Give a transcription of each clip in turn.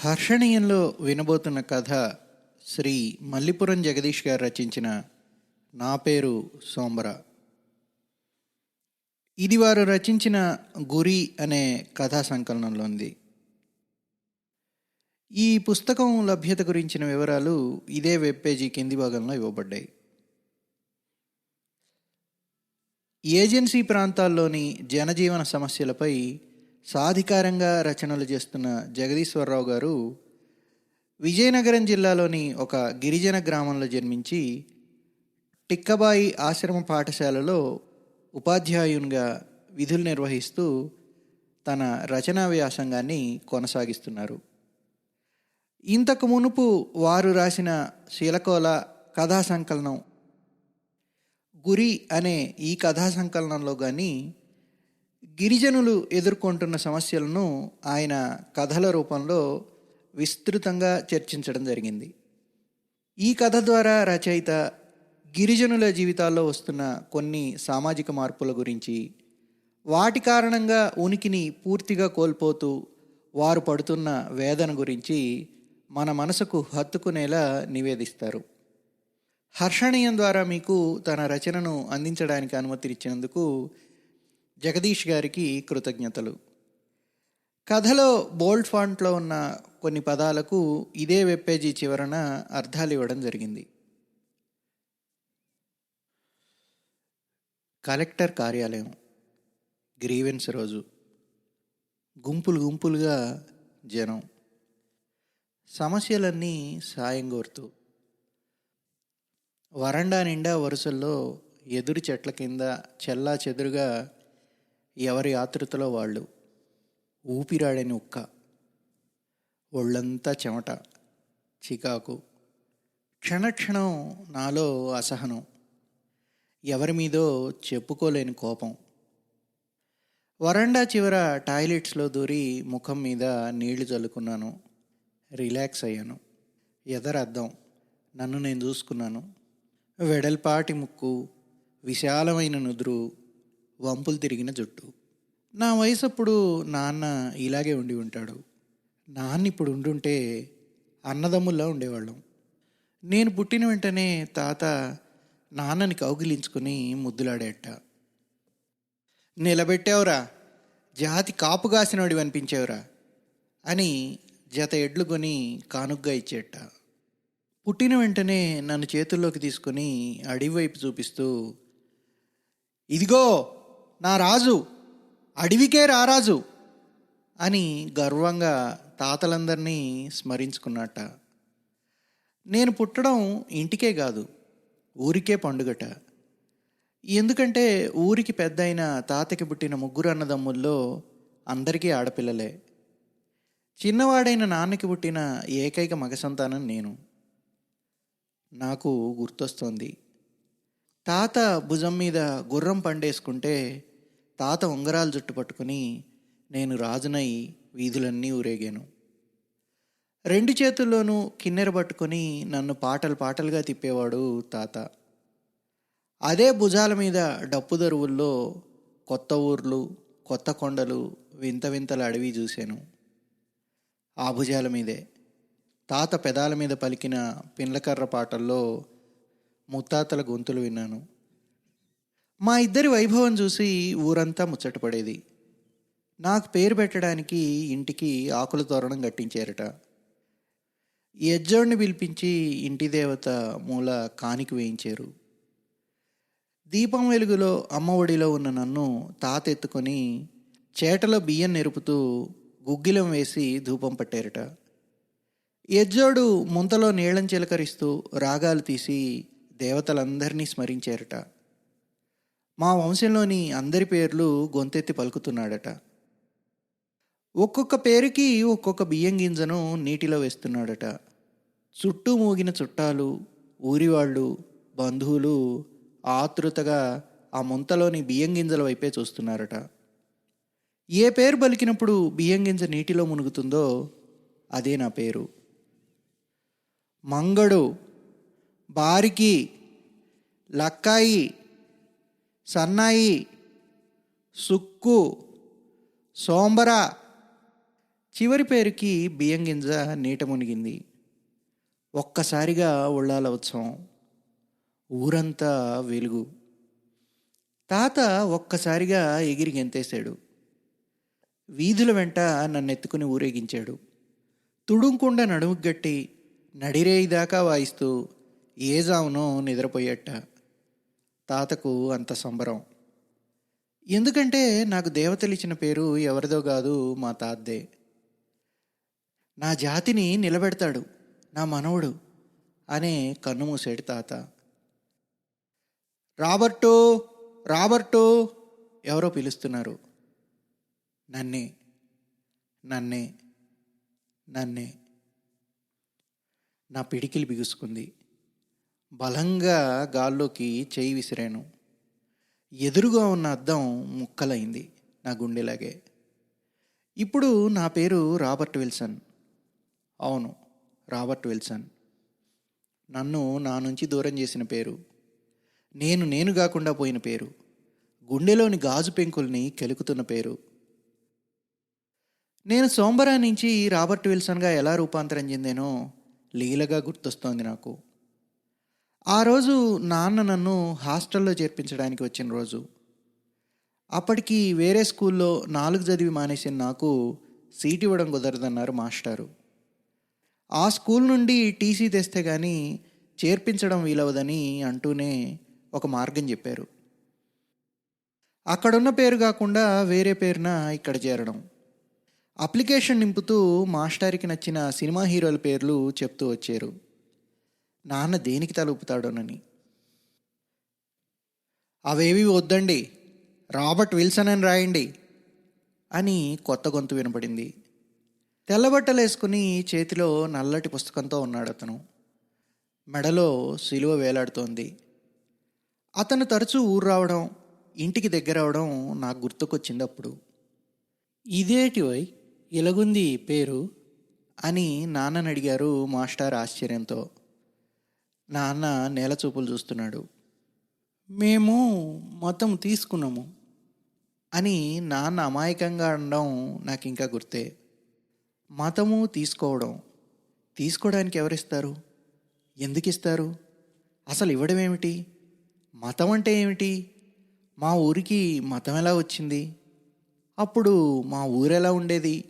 హర్షణీయంలో వినబోతున్న కథ శ్రీ మల్లిపురం జగదీష్ గారు రచించిన నా పేరు సోంబర. ఇది వారు రచించిన గురి అనే కథా సంకలనంలో ఉంది. ఈ పుస్తకం లభ్యత గురించిన వివరాలు ఇదే వెబ్ పేజీ కింది భాగంలో ఇవ్వబడ్డాయి. ఏజెన్సీ ప్రాంతాల్లోని జనజీవన సమస్యలపై సాధికారంగా రచనలు చేస్తున్న జగదీశ్వరరావు గారు విజయనగరం జిల్లాలోని ఒక గిరిజన గ్రామంలో జన్మించి టిక్కబాయి ఆశ్రమ పాఠశాలలో ఉపాధ్యాయునిగా విధులు నిర్వహిస్తూ తన రచనా వ్యాసంగాన్ని కొనసాగిస్తున్నారు. ఇంతకు మునుపు వారు రాసిన శీలకోల కథా సంకలనం గురి అనే ఈ కథా సంకలనంలో కానీ గిరిజనులు ఎదుర్కొంటున్న సమస్యలను ఆయన కథల రూపంలో విస్తృతంగా చర్చించడం జరిగింది. ఈ కథ ద్వారా రచయిత గిరిజనుల జీవితాల్లో వస్తున్న కొన్ని సామాజిక మార్పుల గురించి వాటి కారణంగా ఉనికిని పూర్తిగా కోల్పోతూ వారు పడుతున్న వేదన గురించి మన మనసుకు హత్తుకునేలా నివేదిస్తారు. హర్షణీయం ద్వారా మీకు తన రచనను అందించడానికి అనుమతినిచ్చినందుకు జగదీష్ గారికి కృతజ్ఞతలు. కథలో బోల్డ్ ఫాంట్లో ఉన్న కొన్ని పదాలకు ఇదే వెబ్ పేజీ చివరన అర్థాలు ఇవ్వడం జరిగింది. కలెక్టర్ కార్యాలయం గ్రీవెన్స్ రోజు. గుంపులు గుంపులుగా జనం. సమస్యలన్నీ సాయం కోరుతూ. వరండా నిండా వరుసల్లో ఎదురు చెట్ల కింద చెల్లా చెదురుగా ఎవరి ఆతృతలో వాళ్ళు? ఊపిరాడని ఉక్క. ఒళ్ళంతా చెమట. చికాకు. క్షణక్షణం నాలో అసహనం. ఎవరి మీదో చెప్పుకోలేని కోపం. వరండా చివర టాయిలెట్స్లో దూరి ముఖం మీద నీళ్ళు చల్లుకున్నాను. రిలాక్స్ అయ్యాను. ఎదరద్దం నన్ను నేను చూసుకున్నాను. వెడల్పాటి ముక్కు. విశాలమైన నుదురు. వంపులు తిరిగిన జుట్టు. నా వయసు అప్పుడు నాన్న ఇలాగే ఉండి ఉంటాడు. నాన్న ఇప్పుడు ఉండుంటే అన్నదమ్ముల్లా ఉండేవాళ్ళం. నేను పుట్టిన వెంటనే తాత నాన్నని కౌగిలించుకుని ముద్దులాడేట. నిలబెట్టావురా జాతి కాపు కాసినోడివి అనిపించావురా అని జత ఎడ్లు కొని కానుగ్గా ఇచ్చేట. పుట్టిన వెంటనే నన్ను చేతుల్లోకి తీసుకొని అడవి వైపు చూపిస్తూ ఇదిగో నా రాజు అడవికే రారాజు అని గర్వంగా తాతలందరినీ స్మరించుకున్నట్ట. నేను పుట్టడం ఇంటికే కాదు ఊరికే పండుగట. ఎందుకంటే ఊరికి పెద్ద అయిన తాతకి పుట్టిన ముగ్గురు అన్నదమ్ముల్లో అందరికీ ఆడపిల్లలే. చిన్నవాడైన నాన్నకి పుట్టిన ఏకైక మగ సంతానం నేను. నాకు గుర్తొస్తోంది. తాత భుజం మీద గుర్రం పండేసుకుంటే తాత ఉంగరాలు జుట్టు పట్టుకుని నేను రాజునై వీధులన్నీ ఊరేగాను. రెండు చేతుల్లోనూ కిన్నెర పట్టుకొని నన్ను పాటలు పాటలుగా తిప్పేవాడు తాత. అదే భుజాల మీద డప్పు దరువుల్లో కొత్త ఊర్లు కొత్త కొండలు వింత వింతల అడవి చూశాను. ఆ భుజాల మీదే తాత పెదాల మీద పలికిన పిన్లకర్ర పాటల్లో ముత్తాతల గొంతులు విన్నాను. మా ఇద్దరి వైభవం చూసి ఊరంతా ముచ్చటపడేది నాకు పేరు పెట్టడానికి ఇంటికి ఆకుల తోరణం కట్టించారట. యజ్జోడిని పిలిపించి ఇంటి దేవత మూల కానికి వేయించారు. దీపం వెలుగులో అమ్మ ఒడిలో ఉన్న నన్ను తాతెత్తుకొని చేటలో బియ్యం నెరుపుతూ గుగ్గిలం వేసి ధూపం పట్టారట. యజ్జోడు ముంతలో నీళ్ళం చిలకరిస్తూ రాగాలు తీసి దేవతలందరినీ స్మరించారట. మా వంశంలోని అందరి పేర్లు గొంతెత్తి పలుకుతున్నాడట. ఒక్కొక్క పేరుకి ఒక్కొక్క బియ్యం గింజను నీటిలో వేస్తున్నాడట. చుట్టూ మూగిన చుట్టాలు ఊరివాళ్ళు బంధువులు ఆతృతగా ఆ ముంతలోని బియ్యం గింజల వైపే చూస్తున్నారట. ఏ పేరు పలికినప్పుడు బియ్యం గింజ నీటిలో మునుగుతుందో అదే నా పేరు. మంగడు బారికి లక్కాయి సన్నాయి సుక్కు సోంబర. చివరి పేరుకి బియ్యం గింజ నీట మునిగింది. ఒక్కసారిగా ఉళ్ళాల ఉత్సవం. ఊరంతా వెలుగు. తాత ఒక్కసారిగా ఎగిరి గెంతేశాడు. వీధుల వెంట నన్నెత్తుకుని ఊరేగించాడు. తుడుంకుండా నడుముగట్టి నడిరేయి దాకా వాయిస్తూ ఏజావునో నిద్రపోయేట్ట తాతకు అంత సంబరం. ఎందుకంటే నాకు దేవతలు ఇచ్చిన పేరు ఎవరిదో కాదు మా తాతదే. నా జాతిని నిలబెడతాడు నా మనవడు అనే కన్నుమూసాడు తాత. రాబర్టు రాబర్టు ఎవరో పిలుస్తున్నారు. నన్నే నన్నే నన్నే. నా పిడికిలు బిగుసుకుంది. బలంగా గాల్లోకి చేయి విసిరాను. ఎదురుగా ఉన్న అద్దం ముక్కలైంది నా గుండెలాగే. ఇప్పుడు నా పేరు రాబర్ట్ విల్సన్. అవును రాబర్ట్ విల్సన్. నన్ను నా నుంచి దూరం చేసిన పేరు. నేను నేను కాకుండా పోయిన పేరు. గుండెలోని గాజు పెంకుల్ని కెలుకుతున్న పేరు. నేను సోంబరా నుంచి రాబర్ట్ విల్సన్గా ఎలా రూపాంతరం చెందానో లీలగా గుర్తొస్తోంది నాకు. ఆ రోజు నాన్న నన్ను హాస్టల్లో చేర్పించడానికి వచ్చిన రోజు. అప్పటికి వేరే స్కూల్లో నాలుగు చదివి మానేసిన నాకు సీట్ ఇవ్వడం కుదరదన్నారు మాస్టారు. ఆ స్కూల్ నుండి టీసీ తెస్తే కానీ చేర్పించడం వీలవదని అంటూనే ఒక మార్గం చెప్పారు. అక్కడున్న పేరు కాకుండా వేరే పేరున ఇక్కడ చేరడం. అప్లికేషన్ నింపుతూ మాస్టారికి నచ్చిన సినిమా హీరోల పేర్లు చెప్తూ వచ్చారు. నాన్న దేనికి తలుపుతాడోనని. అవేవి వద్దండి రాబర్ట్ విల్సన్ అని రాయండి అని కొత్త గొంతు వినపడింది. తెల్లబట్టలు వేసుకుని చేతిలో నల్లటి పుస్తకంతో ఉన్నాడు అతను. మెడలో సిలువ వేలాడుతోంది. అతను తరచూ ఊరు రావడం ఇంటికి దగ్గర అవడం నాకు గుర్తుకొచ్చింది అప్పుడు ఇదేటివై ఇలగుంది ఇలాగుంది పేరు? అని నాన్నని అడిగారు మాస్టర్ ఆశ్చర్యంతో. నాన్న నేల చూపులు చూస్తున్నాడు. మేము మొత్తం తీసుకున్నాము అని నాన్న అమాయకంగా అనడం నాకు ఇంకా గుర్తే. మతము తీసుకోవడం. తీసుకోవడానికి ఎవరిస్తారు? ఎందుకు ఇస్తారు అసలు ఇవ్వడం ఏమిటి? మతం అంటే ఏమిటి? మా ఊరికి మతం ఎలా వచ్చింది? అప్పుడు మా ఊరెలా ఉండేది?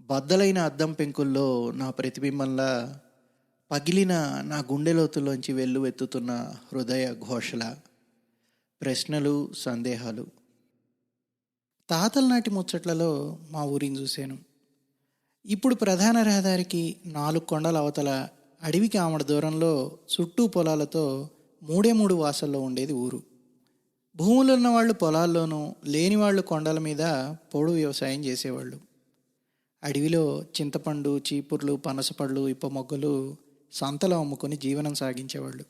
బద్దలైన అద్దం పెంకుల్లో నా ప్రతిబింబంలా పగిలిన నా గుండెలోతుల్లోంచి వెల్లువెత్తుతున్న హృదయ ఘోషల ప్రశ్నలు సందేహాలు. తాతల నాటి ముచ్చట్లలో మా ఊరిని చూశాను. ఇప్పుడు ప్రధాన రహదారికి నాలుగు కొండల అవతల అడవికి ఆమడ దూరంలో చుట్టూ పొలాలతో మూడే మూడు వాసల్లో ఉండేది ఊరు. భూములు ఉన్న వాళ్ళు పొలాల్లోనూ లేని వాళ్ళు కొండల మీద పొడు వ్యవసాయం చేసేవాళ్ళు. అడవిలో చింతపండు చీపుర్లు పనసపళ్ళు ఇప్ప మొగ్గలు సంతలో అమ్ముకొని జీవనం సాగించేవాళ్ళు.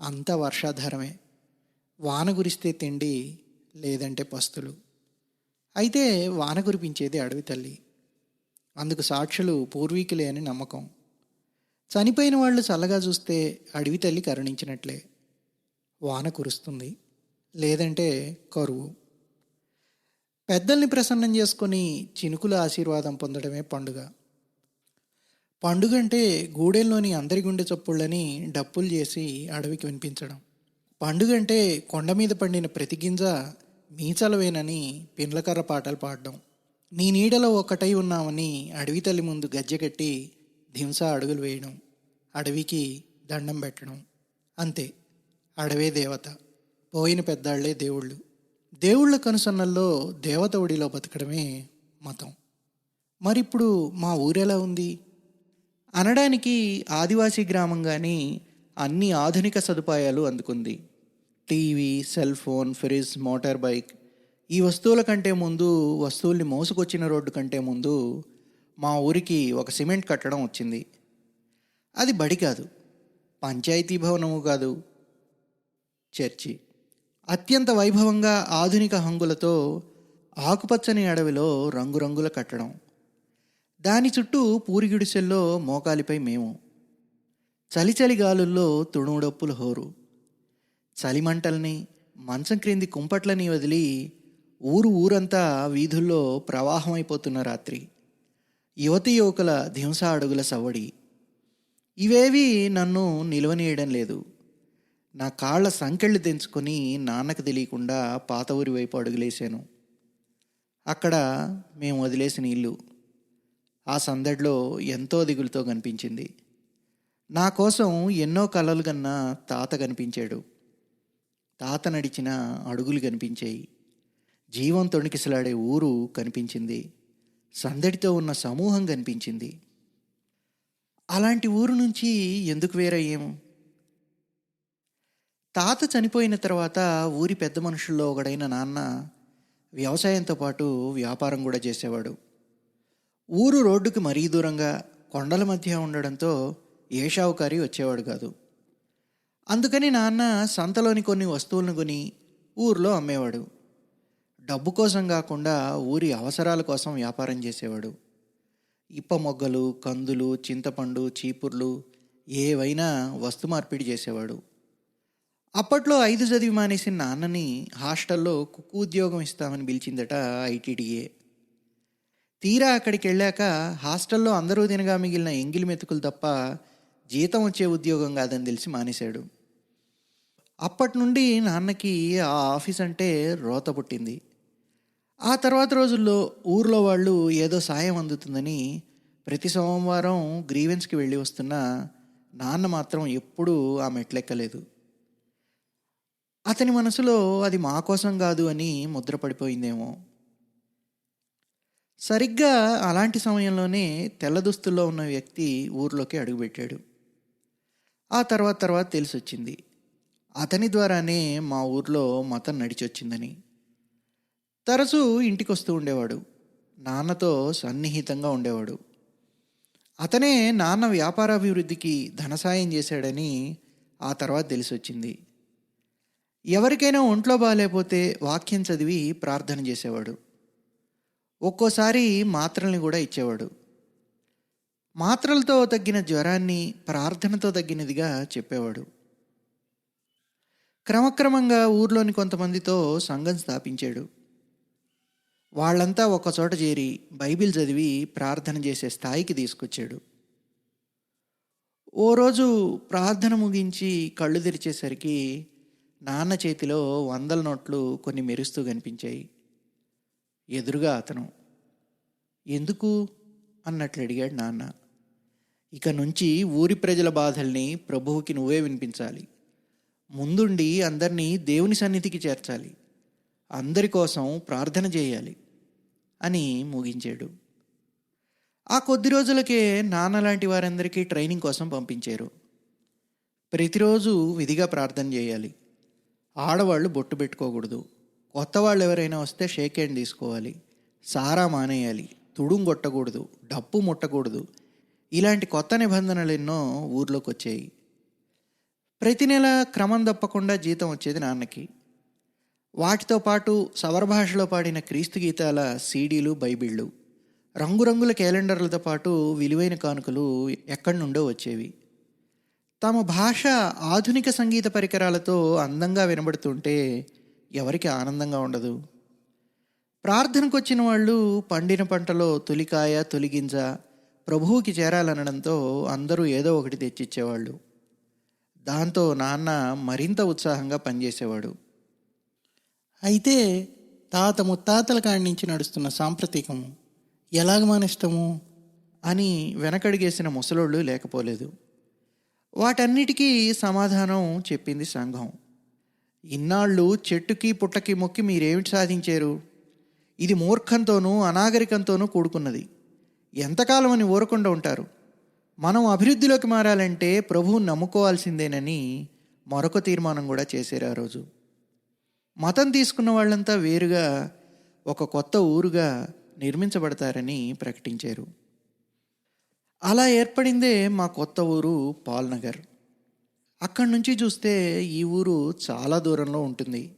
అంత వర్షాధారమే. వాన కురిస్తే తిండి లేదంటే పస్తులు. అయితే వాన కురిపించేది అడవి తల్లి. అందుకు సాక్షులు పూర్వీకులే అని నమ్మకం. చనిపోయిన వాళ్ళు చల్లగా చూస్తే అడవి తల్లి కరుణించినట్లే. వాన కురుస్తుంది. లేదంటే కరువు. పెద్దల్ని ప్రసన్నం చేసుకొని చినుకుల ఆశీర్వాదం పొందడమే పండుగ. పండుగ అంటే గూడెల్లోని అందరి గుండె చప్పుళ్ళని డప్పులు చేసి అడవికి వినిపించడం. పండుగ అంటే కొండ మీద పండిన ప్రతి గింజ మీచలవేనని పిండ్లకర్ర పాటలు పాడడం. నీ నీడలో ఒక్కటై ఉన్నామని అడవి తల్లి ముందు గజ్జె కట్టి అడుగులు వేయడం. అడవికి దండం పెట్టడం. అంతే. అడవే దేవత. పోయిన పెద్దాళ్ళే దేవుళ్ళు. దేవుళ్ళ కనుసన్నల్లో దేవత ఒడిలో బతకడమే మతం. మరిప్పుడు మా ఊరెలా ఉంది? అనడానికి ఆదివాసీ గ్రామం కానీ అన్ని ఆధునిక సదుపాయాలు అందుకుంది. TV cell phone fridge motor bike ఈ వస్తువుల కంటే ముందు వస్తువుల్ని మోసుకొచ్చిన రోడ్డు కంటే ముందు మా ఊరికి ఒక సిమెంట్ కట్టడం వచ్చింది. అది బడి కాదు పంచాయతీ భవనము కాదు. చర్చి అత్యంత వైభవంగా ఆధునిక హంగులతో ఆకుపచ్చని అడవిలో రంగురంగుల కట్టడం. దాని చుట్టూ పూరిగుడిసెల్లో మోకాలిపై మేము. చలిచలి గాలుల్లో తుణుడప్పుల హోరు. చలిమంటల్ని మంచం క్రింది కుంపట్లని వదిలి ఊరు ఊరంతా వీధుల్లో ప్రవాహమైపోతున్న రాత్రి. యువతి యువకుల ధింస అడుగుల సవడి ఇవేవి నన్ను నిలవనీయడం లేదు. నా కాళ్ళ సంకెళ్ళు తెంచుకొని నాన్నకు తెలియకుండా పాత ఊరి వైపు అడుగులేశాను. అక్కడ మేము వదిలేసిన ఇల్లు. ఆ సందడిలో ఎంతో దిగులుతో కనిపించింది. నా కోసం ఎన్నో కలలు కన్న తాత కనిపించాడు. తాత నడిచిన అడుగులు కనిపించాయి. జీవం తొణికిసలాడే ఊరు కనిపించింది. సందడితో ఉన్న సమూహం కనిపించింది. అలాంటి ఊరు నుంచి ఎందుకు వేరయ్యాము తాత చనిపోయిన తర్వాత ఊరి పెద్ద మనుషుల్లో ఒకడైన నాన్న వ్యవసాయంతో పాటు వ్యాపారం కూడా చేసేవాడు. ఊరు రోడ్డుకి మరీ దూరంగా కొండల మధ్య ఉండడంతో ఏ షావుకారి వచ్చేవాడు కాదు. అందుకని నాన్న సంతలోని కొన్ని వస్తువులను కొని ఊర్లో అమ్మేవాడు. డబ్బు కోసం కాకుండా ఊరి అవసరాల కోసం వ్యాపారం చేసేవాడు. ఇప్ప మొగ్గలు కందులు చింతపండు చీపుర్లు ఏవైనా వస్తు మార్పిడి చేసేవాడు. అప్పట్లో ఐదు చదివి మానేసిన నాన్నని హాస్టల్లో కుక్కు ఉద్యోగం ఇస్తామని పిలిచిందట ఐటీడీఏ. తీరా అక్కడికి వెళ్ళాక హాస్టల్లో అందరూ తినగా మిగిలిన ఎంగిలి మెతుకులు తప్ప జీతం వచ్చే ఉద్యోగం కాదని తెలిసి మానేశాడు. అప్పటి నుండి నాన్నకి ఆ ఆఫీస్ అంటే రోత పుట్టింది. ఆ తర్వాత రోజుల్లో ఊర్లో వాళ్ళు ఏదో సాయం అందుతుందని ప్రతి సోమవారం గ్రీవెన్స్కి వెళ్ళి వస్తున్న నాన్న మాత్రం ఎప్పుడూ ఆ మెట్లెక్కలేదు. అతని మనసులో అది మా కోసం కాదు అని ముద్రపడిపోయిందేమో. సరిగ్గా అలాంటి సమయంలోనే తెల్ల దుస్తుల్లో ఉన్న వ్యక్తి ఊర్లోకి అడుగుపెట్టాడు. ఆ తర్వాత తర్వాత తెలిసి వచ్చింది అతని ద్వారానే మా ఊర్లో మతం నడిచొచ్చిందని. తరచూ ఇంటికి వస్తూ ఉండేవాడు. నాన్నతో సన్నిహితంగా ఉండేవాడు. అతనే నాన్న వ్యాపారాభివృద్ధికి ధనసాయం చేశాడని ఆ తర్వాత తెలిసి వచ్చింది ఎవరికైనా ఒంట్లో బాగాలేకపోతే వాక్యం చదివి ప్రార్థన చేసేవాడు. ఒక్కోసారి మాత్రల్ని కూడా ఇచ్చేవాడు. మాత్రలతో తగ్గిన జ్వరాన్ని ప్రార్థనతో తగ్గినదిగా చెప్పేవాడు. క్రమక్రమంగా ఊర్లోని కొంతమందితో సంఘం స్థాపించాడు. వాళ్ళంతా ఒకచోట చేరి బైబిల్ చదివి ప్రార్థన చేసే స్థాయికి తీసుకొచ్చాడు. ఓ రోజు ప్రార్థన ముగించి కళ్ళు తెరిచేసరికి నాన్న చేతిలో వందల నోట్లు కొన్ని మెరుస్తూ కనిపించాయి. ఎదురుగా అతను. ఎందుకు? అన్నట్లు అడిగాడు నాన్న. ఇక నుంచి ఊరి ప్రజల బాధల్ని ప్రభువుకి నువ్వే వినిపించాలి. ముందుండి అందరినీ దేవుని సన్నిధికి చేర్చాలి. అందరి కోసం ప్రార్థన చేయాలి. అని ముగించాడు. ఆ కొద్ది రోజులకే నాన్న లాంటి వారందరికీ ట్రైనింగ్ కోసం పంపించారు. ప్రతిరోజు విధిగా ప్రార్థన చేయాలి. ఆడవాళ్ళు బొట్టు పెట్టుకోకూడదు. కొత్త వాళ్ళు ఎవరైనా వస్తే షేక్ హ్యాండ్ తీసుకోవాలి సారా మానేయాలి తుడుం కొట్టకూడదు డప్పు ముట్టకూడదు. ఇలాంటి కొత్త నిబంధనలు ఎన్నో ఊర్లోకి వచ్చాయి. ప్రతి నెల క్రమం తప్పకుండా జీతం వచ్చేది నాన్నకి. వాటితో పాటు సవర భాషలో పాడిన క్రీస్తు గీతాల సీడీలు బైబిళ్ళు రంగురంగుల క్యాలెండర్లతో పాటు విలువైన కానుకలు ఎక్కడి నుండో వచ్చేవి. తమ భాష ఆధునిక సంగీత పరికరాలతో అందంగా వినబడుతుంటే ఎవరికి ఆనందంగా ఉండదు. ప్రార్థనకు వచ్చిన వాళ్ళు పండిన పంటలో తొలికాయ తొలిగింజ ప్రభువుకి చేరాలనడంతో అందరూ ఏదో ఒకటి తెచ్చిచ్చేవాళ్ళు. దాంతో నాన్న మరింత ఉత్సాహంగా పనిచేసేవాడు. అయితే తాత ముత్తాతల కాడి నుంచి నడుస్తున్న సాంప్రతికం ఎలాగ మానేస్తాము అని వెనకడిగేసిన ముసలోళ్ళు లేకపోలేదు. వాటన్నిటికీ సమాధానం చెప్పింది సంఘం. ఇన్నాళ్ళు చెట్టుకి పుట్టకి మొక్కి మీరేమిటి సాధించారు? ఇది మూర్ఖంతోనూ అనాగరికంతోనూ కూడుకున్నది. ఎంతకాలం అని ఊరకుండా ఉంటారు? మనం అభివృద్ధిలోకి మారాలంటే ప్రభువుని నమ్ముకోవాల్సిందేనని మరొక తీర్మానం కూడా చేశారు ఆ రోజు. మతం తీసుకున్న వాళ్ళంతా వేరుగా ఒక కొత్త ఊరుగా నిర్మించబడతారని ప్రకటించారు. అలా ఏర్పడిందే మా కొత్త ఊరు పాల్నగర్. అక్కడి నుంచి చూస్తే ఈ ఊరు చాలా దూరంలో ఉంటుంది.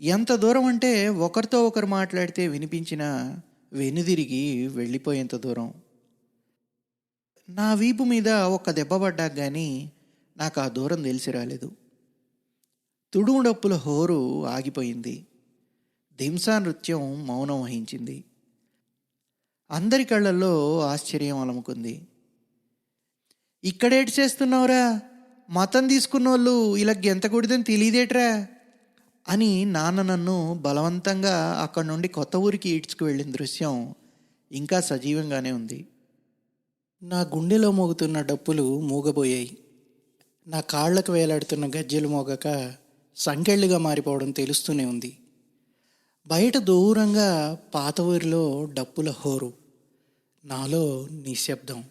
ఎంత దూరం అంటే ఒకరితో ఒకరు మాట్లాడితే వినిపించిన వెనుదిరిగి వెళ్ళిపోయేంత దూరం. నా వీపు మీద ఒక దెబ్బ పడ్డాక కానీ నాకు ఆ దూరం తెలిసి రాలేదు. తుడుముడప్పుల హోరు ఆగిపోయింది. దింసా నృత్యం మౌనం వహించింది. అందరి కళ్ళల్లో ఆశ్చర్యం అలముకుంది. ఇక్కడేటి చేస్తున్నావురా? మతం తీసుకున్న వాళ్ళు ఇలా గెంతకూడదని తెలియదేట్రా అని నాన్న నన్ను బలవంతంగా అక్కడి నుండి కొత్త ఊరికి ఈడ్చుకు వెళ్ళిన దృశ్యం ఇంకా సజీవంగానే ఉంది. నా గుండెలో మోగుతున్న డప్పులు మూగబోయాయి. నా కాళ్ళకు వేలాడుతున్న గజ్జెలు మోగక సంకెళ్ళుగా మారిపోవడం తెలుస్తూనే ఉంది. బయట దూరంగా పాత ఊరిలో డప్పుల హోరు. నాలో నిశ్శబ్దం.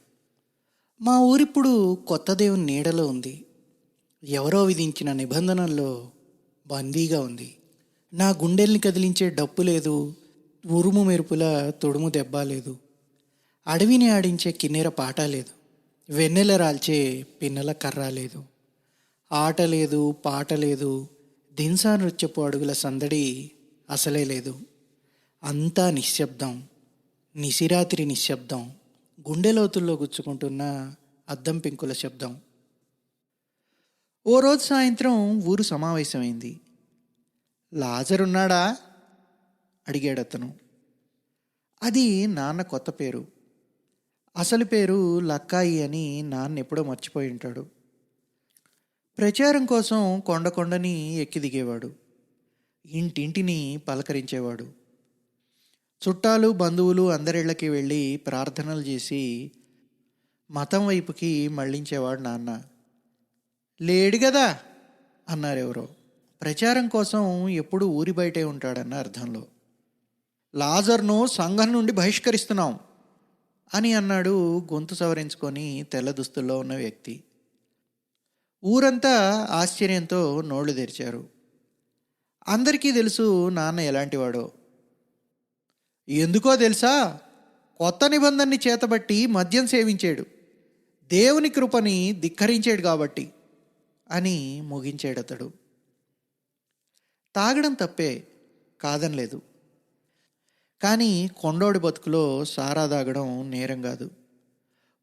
మా ఊరిప్పుడు కొత్త దేవుని నీడలో ఉంది. ఎవరో విధించిన నిబంధనల్లో బందీగా ఉంది. నా గుండెల్ని కదిలించే డప్పు లేదు. ఉరుము మెరుపుల తొడుము దెబ్బ లేదు. అడవిని ఆడించే కిన్నెర పాట లేదు. వెన్నెల రాల్చే పిన్నెల కర్ర లేదు. ఆట లేదు పాట లేదు. దింసా నృత్యపు అడుగుల సందడి అసలే లేదు. అంతా నిశ్శబ్దం. నిశిరాత్రి నిశ్శబ్దం. గుండె లోతుల్లో గుచ్చుకుంటున్న అద్దం పెంకుల శబ్దం. ఓ రోజు సాయంత్రం ఊరు సమావేశమైంది. లాజరున్నాడా అడిగాడు అతను. అది నాన్న కొత్త పేరు. అసలు పేరు లక్కాయి అని నాన్న ఎప్పుడో మర్చిపోయి ఉంటాడు. ప్రచారం కోసం కొండ కొండని ఎక్కి దిగేవాడు ఇంటింటిని పలకరించేవాడు. చుట్టాలు బంధువులు అందరిళ్ళకి వెళ్ళి ప్రార్థనలు చేసి మతం వైపుకి మళ్ళించేవాడు నాన్న. లేడు కదా అన్నారెవరో. ప్రచారం కోసం ఎప్పుడు ఊరి బయటే ఉంటాడన్న అర్థంలో. లాజర్ను సంఘం నుండి బహిష్కరిస్తున్నాం అని అన్నాడు గొంతు సవరించుకొని తెల్ల దుస్తుల్లో ఉన్న వ్యక్తి. ఊరంతా ఆశ్చర్యంతో నోళ్ళు తెరిచారు. అందరికీ తెలుసు నాన్న ఎలాంటివాడో. ఎందుకో తెలుసా? కొత్త నిబంధనని చేతబట్టి మద్యం సేవించాడు. దేవుని కృపని ధిక్కరించాడు కాబట్టి. అని ముగించాడు అతడు తాగడం తప్పే కాదనలేదు కానీ కొండోడి బతుకులో సారా తాగడం నేరం కాదు.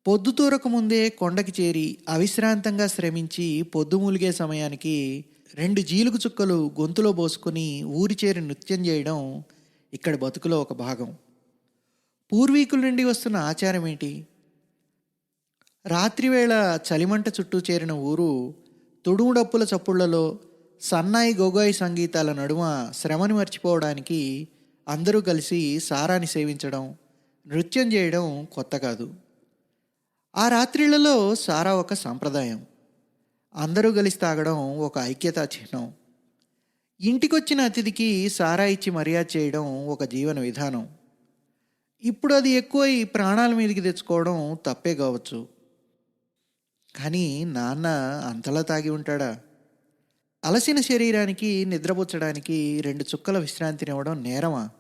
పొద్దుతూరక ముందే కొండకి చేరి అవిశ్రాంతంగా శ్రమించి పొద్దు మూలిగే సమయానికి రెండు జీలుగు చుక్కలు గొంతులో పోసుకొని ఊరి చేరి నృత్యం చేయడం ఇక్కడ బతుకులో ఒక భాగం. పూర్వీకుల నుండి వస్తున్న ఆచారం ఏంటి? రాత్రివేళ చలిమంట చుట్టూ చేరిన ఊరు తుడుము డప్పుల చప్పుళ్ళలో సన్నాయి గొగోయి సంగీతాల నడుమ శ్రమని మర్చిపోవడానికి అందరూ కలిసి సారాని సేవించడం నృత్యం చేయడం కొత్త కాదు. ఆ రాత్రిళ్ళలో సారా ఒక సాంప్రదాయం. అందరూ కలిసి తాగడం ఒక ఐక్యతా చిహ్నం. ఇంటికొచ్చిన అతిథికి సారా ఇచ్చి మర్యాద చేయడం ఒక జీవన విధానం. ఇప్పుడు అది ఎక్కువ ఈ ప్రాణాల మీదకి తెచ్చుకోవడం తప్పే కావచ్చు. కానీ నాన్న అంతలా తాగి ఉంటాడా? అలసిన శరీరానికి నిద్రపుచ్చడానికి రెండు చుక్కల విశ్రాంతినివ్వడం నేరమా?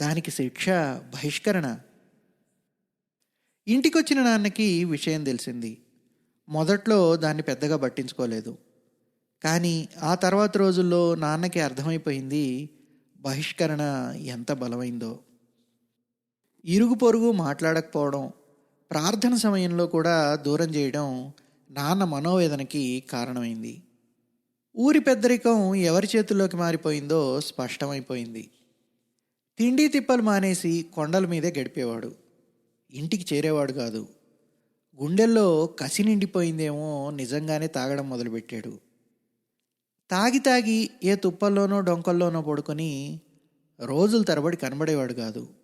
దానికి శిక్ష బహిష్కరణ. ఇంటికొచ్చిన నాన్నకి విషయం తెలిసింది. మొదట్లో దాన్ని పెద్దగా పట్టించుకోలేదు. కానీ ఆ తర్వాత రోజుల్లో నాన్నకి అర్థమైపోయింది బహిష్కరణ ఎంత బలమైందో. ఇరుగు పొరుగు మాట్లాడకపోవడం ప్రార్థన సమయంలో కూడా దూరం చేయడం నాన్న మనోవేదనకి కారణమైంది. ఊరి పెద్దరికం ఎవరి చేతుల్లోకి మారిపోయిందో స్పష్టమైపోయింది. తిండి తిప్పలు మానేసి కొండల మీదే గడిపేవాడు. ఇంటికి చేరేవాడు కాదు. గుండెల్లో కసి నిండిపోయిందేమో నిజంగానే తాగడం మొదలుపెట్టాడు. తాగి తాగి ఏ తుప్పల్లోనో డొంకల్లోనో పడుకొని రోజుల తరబడి కనబడేవాడు కాదు.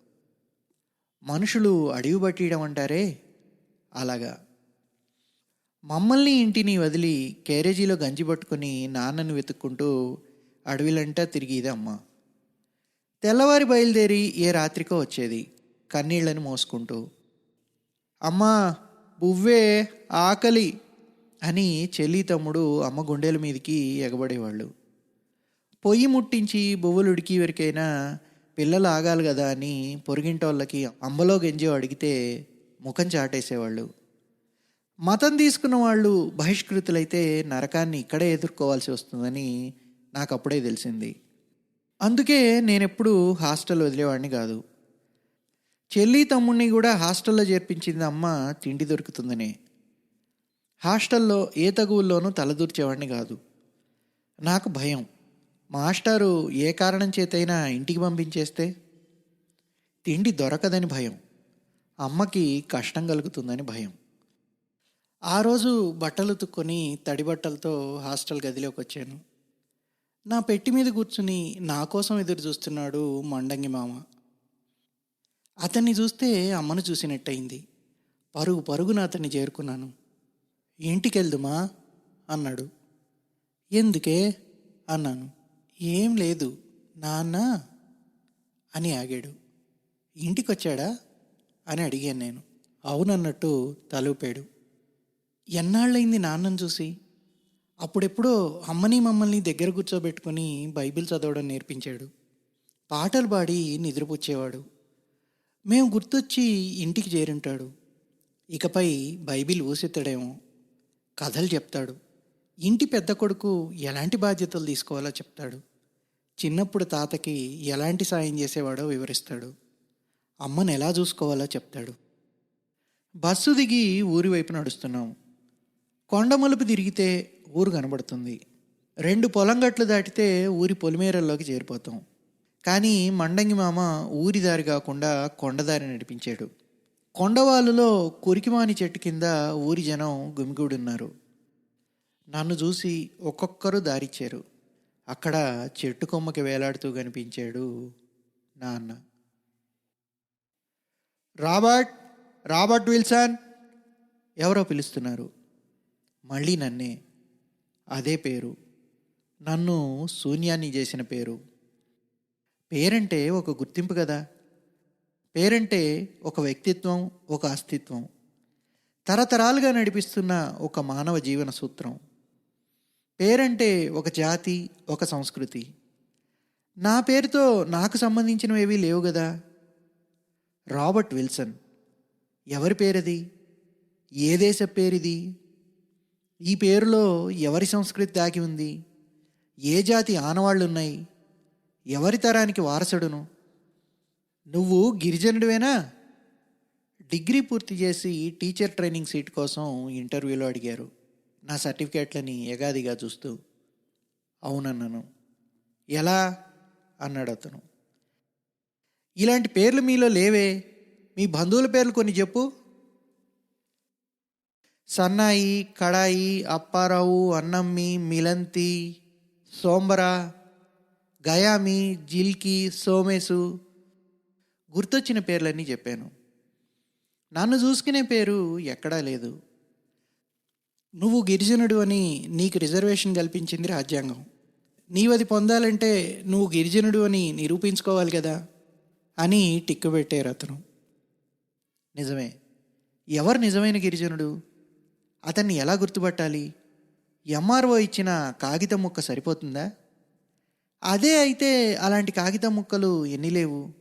మనుషులు అడివి పట్టియడం అంటారే? అలాగా. మమ్మల్ని ఇంటిని వదిలి క్యారేజీలో గంజి పట్టుకుని నాన్నని వెతుక్కుంటూ అడవిలంటా తిరిగేది అమ్మ. తెల్లవారి బయలుదేరి ఏ రాత్రికో వచ్చేది కన్నీళ్ళని మోసుకుంటూ. అమ్మా బువ్వే ఆకలి అని చెల్లి తమ్ముడు అమ్మ గుండెల మీదకి ఎగబడేవాళ్ళు. పొయ్యి ముట్టించి బువ్వలు ఉడికి వరకైనా పిల్లలు ఆగాలి కదా అని పొరిగింటోళ్ళకి అంబలో గెంజో అడిగితే ముఖం చాటేసేవాళ్ళు. మతం తీసుకున్న వాళ్ళు బహిష్కృతులైతే నరకాన్ని ఇక్కడే ఎదుర్కోవాల్సి వస్తుందని నాకు అప్పుడే తెలిసింది. అందుకే నేనెప్పుడు హాస్టల్ వదిలేవాడిని కాదు. చెల్లి తమ్ముడిని కూడా హాస్టల్లో చేర్పించింది అమ్మ తిండి దొరుకుతుందనే. హాస్టల్లో ఏ తగువుల్లోనూ తలదూర్చేవాడిని కాదు. నాకు భయం. మాస్టారు ఏ కారణం చేతైనా ఇంటికి పంపించేస్తే? తిండి దొరకదని భయం. అమ్మకి కష్టం కలుగుతుందని భయం. ఆ రోజు బట్టలు తుక్కొని తడి బట్టలతో హాస్టల్ గదిలోకి వచ్చాను. నా పెట్టి మీద కూర్చుని నా కోసం ఎదురు చూస్తున్నాడు మండంగి మామ. అతన్ని చూస్తే అమ్మను చూసినట్టయింది. పరుగు పరుగున అతన్ని చేరుకున్నాను. ఇంటికెళ్దుమా? అన్నాడు. ఎందుకే? అన్నాను. ఏం లేదు నాన్న అని ఆగాడు. ఇంటికి వచ్చాడా అని అడిగాను నేను. అవునన్నట్టు తలూపాడు. ఎన్నాళ్ళైంది నాన్నను చూసి? అప్పుడెప్పుడో అమ్మని మమ్మల్ని దగ్గర కూర్చోబెట్టుకుని బైబిల్ చదవడం నేర్పించాడు. పాటలు పాడి నిద్రపుచ్చేవాడు. మేము గుర్తొచ్చి ఇంటికి చేరుంటాడు. ఇకపై బైబిల్ ఊసెత్తడేమో. కథలు చెప్తాడు. ఇంటి పెద్ద కొడుకు ఎలాంటి బాధ్యతలు తీసుకోవాలో చెప్తాడు. చిన్నప్పుడు తాతకి ఎలాంటి సాయం చేసేవాడో వివరిస్తాడు. అమ్మను ఎలా చూసుకోవాలో చెప్తాడు. బస్సు దిగి ఊరి వైపు నడుస్తున్నాం. కొండ మలుపు తిరిగితే ఊరు కనబడుతుంది. రెండు పొలం గట్లు దాటితే ఊరి పొలిమేరల్లోకి చేరిపోతాం. కానీ మండంగి మామ ఊరి దారి కాకుండా కొండదారి నడిపించాడు. కొండవాలులో కురికిమాని చెట్టు కింద ఊరి జనం గుమిగూడున్నారు. నన్ను చూసి ఒక్కొక్కరు దారిచ్చారు. అక్కడ చెట్టు కొమ్మకి వేలాడుతూ కనిపించాడు నాన్న. రాబర్ట్ రాబర్ట్ విల్సన్ ఎవరో పిలుస్తున్నారు. మళ్ళీ నన్నే. అదే పేరు. నన్ను శూన్యాన్ని చేసిన పేరు. పేరంటే ఒక గుర్తింపు కదా. పేరంటే ఒక వ్యక్తిత్వం ఒక అస్తిత్వం. తరతరాలుగా నడిపిస్తున్న ఒక మానవ జీవన సూత్రం. పేరంటే ఒక జాతి ఒక సంస్కృతి. నా పేరుతో నాకు సంబంధించినవి ఏవీ లేవు కదా రాబర్ట్ విల్సన్. ఎవరి పేరది? ఏ దేశ పేరిది? ఈ పేరులో ఎవరి సంస్కృతి దాగి ఉంది? ఏ జాతి ఆనవాళ్ళున్నాయి? ఎవరి తరానికి వారసుడును? నువ్వు గిరిజనుడివేనా? డిగ్రీ పూర్తి చేసి టీచర్ ట్రైనింగ్ సీట్ కోసం ఇంటర్వ్యూలో అడిగారు. నా సర్టిఫికేట్లని ఎగాదిగా చూస్తూ అవునన్నాను. ఎలా? అన్నాడు అతను. ఇలాంటి పేర్లు మీలో లేవే. మీ బంధువుల పేర్లు కొన్ని చెప్పు. సన్నాయి కడాయి అప్పారావు అన్నమ్మి మిలంతి సోంబర గయామి జిల్కి సోమేసు గుర్తొచ్చిన పేర్లన్నీ చెప్పాను. నన్ను చూసుకునే పేరు ఎక్కడా లేదు. నువ్వు గిరిజనుడు అని నీకు రిజర్వేషన్ కల్పించింది రాజ్యాంగం. నీవది పొందాలంటే నువ్వు గిరిజనుడు అని నిరూపించుకోవాలి కదా అని టిక్కు పెట్టారు అతను. నిజమే. ఎవరు నిజమైన గిరిజనుడు? అతన్ని ఎలా గుర్తుపట్టాలి? ఎంఆర్ఓ ఇచ్చిన కాగితం ముక్క సరిపోతుందా? అదే అయితే అలాంటి కాగితం ముక్కలు ఎన్ని లేవు?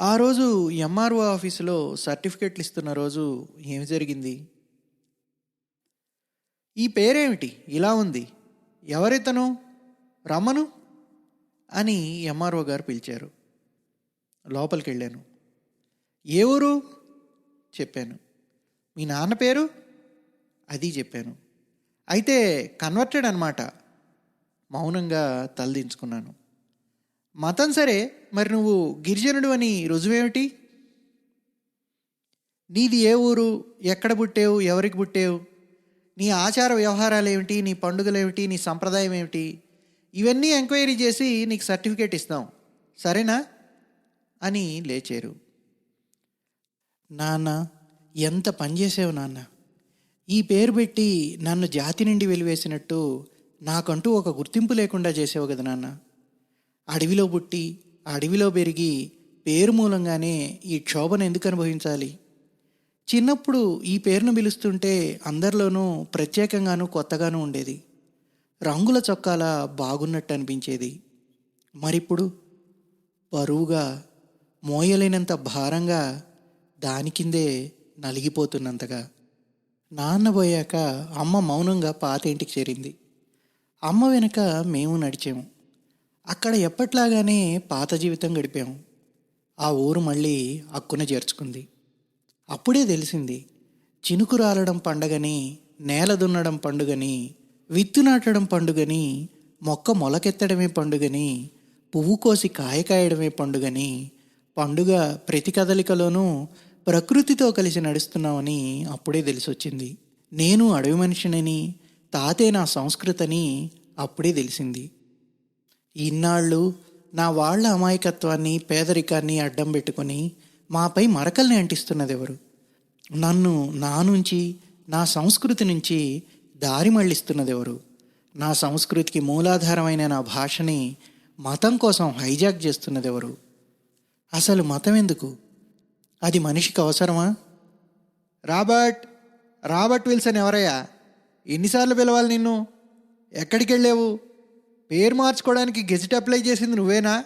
ఆ రోజు ఎంఆర్ఓ ఆఫీసులో సర్టిఫికెట్లు ఇస్తున్న రోజు ఏమి జరిగింది? ఈ పేరేమిటి? ఇలా ఉంది. ఎవరితను? రమ్మను అని ఎంఆర్ఓ గారు పిలిచారు. లోపలికి వెళ్ళాను ఏ ఊరు? చెప్పాను. మీ నాన్న పేరు? అది చెప్పాను. అయితే కన్వర్టెడ్ అనమాట మౌనంగా తలదించుకున్నాను మతం సరే మరి నువ్వు గిరిజనుడు అని రుజువేమిటి? నీది ఏ ఊరు? ఎక్కడ పుట్టావు? ఎవరికి పుట్టావు? నీ ఆచార వ్యవహారాలు ఏమిటి? నీ పండుగలు ఏమిటి? నీ సంప్రదాయం ఏమిటి? ఇవన్నీ ఎంక్వైరీ చేసి నీకు సర్టిఫికేట్ ఇస్తాం. సరేనా? అని లేచారు. నాన్న ఎంత పనిచేసావు నాన్న. ఈ పేరు పెట్టి నన్ను జాతి నుండి వెలివేసినట్టు నాకంటూ ఒక గుర్తింపు లేకుండా చేసావు కదా నాన్న. అడవిలో పుట్టి అడవిలో పెరిగి పేరు మూలంగానే ఈ క్షోభను ఎందుకు అనుభవించాలి? చిన్నప్పుడు ఈ పేరును పిలుస్తుంటే అందరిలోనూ ప్రత్యేకంగాను కొత్తగానూ ఉండేది. రంగుల చొక్కాల బాగున్నట్టు అనిపించేది. మరిప్పుడు బరువుగా మోయలేనంత భారంగా దాని కిందే నలిగిపోతున్నంతగా. నాన్న పోయాక అమ్మ మౌనంగా పాత ఇంటికి చేరింది. అమ్మ వెనుక మేము నడిచాము. అక్కడ ఎప్పట్లాగానే పాత జీవితం గడిపాము. ఆ ఊరు మళ్ళీ అక్కున చేర్చుకుంది. అప్పుడే తెలిసింది చినుకు రాలడం పండగని నేల దున్నడం పండుగని విత్తు నాటడం పండుగని మొక్క మొలకెత్తడమే పండుగని పువ్వు కోసి కాయ కాయడమే పండుగని పండుగ ప్రతి కదలికలోనూ ప్రకృతితో కలిసి నడుస్తున్నామని అప్పుడే తెలిసొచ్చింది. నేను అడవి మనిషినని తాతే నా సంస్కృతని అప్పుడే తెలిసింది. ఇన్నాళ్ళు నా వాళ్ళ అమాయకత్వాన్ని పేదరికాన్ని అడ్డం పెట్టుకొని మాపై మరకల్ని అంటిస్తున్నది ఎవరు నన్ను నా నుంచి నా సంస్కృతి నుంచి దారి మళ్ళిస్తున్నది ఎవరు నా సంస్కృతికి మూలాధారమైన నా భాషని మతం కోసం హైజాక్ చేస్తున్నది ఎవరు అసలు మతం ఎందుకు అది మనిషికి అవసరమా? రాబర్ట్ రాబర్ట్ విల్సన్ ఎవరయ్యా? ఎన్నిసార్లు పిలవాలి నిన్ను? ఎక్కడికి వెళ్ళావు పేరు మార్చుకోవడానికి గెజిట్ అప్లై చేసింది నువ్వేనా?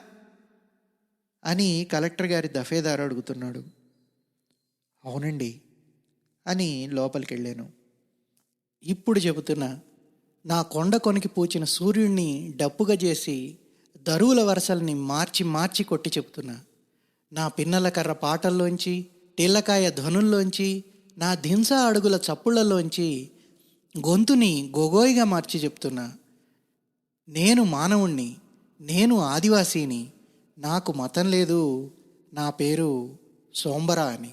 అని కలెక్టర్ గారి దఫేదారు అడుగుతున్నాడు. అవునండి అని లోపలికి వెళ్ళాను ఇప్పుడు చెబుతున్నా నా కొండ కొనికి పూచిన సూర్యుడిని డప్పుగా చేసి దరువుల వరసల్ని మార్చి మార్చి కొట్టి చెబుతున్నా. నా పిన్నల కర్ర పాటల్లోంచి టిల్లకాయ ధ్వనుల్లోంచి నా దింస అడుగుల చప్పుళ్ళలోంచి గొంతుని గొగోయిగా మార్చి చెప్తున్నా నేను మానవుణ్ణి నేను ఆదివాసీని నాకు మతం లేదు నా పేరు సోంబరా అని.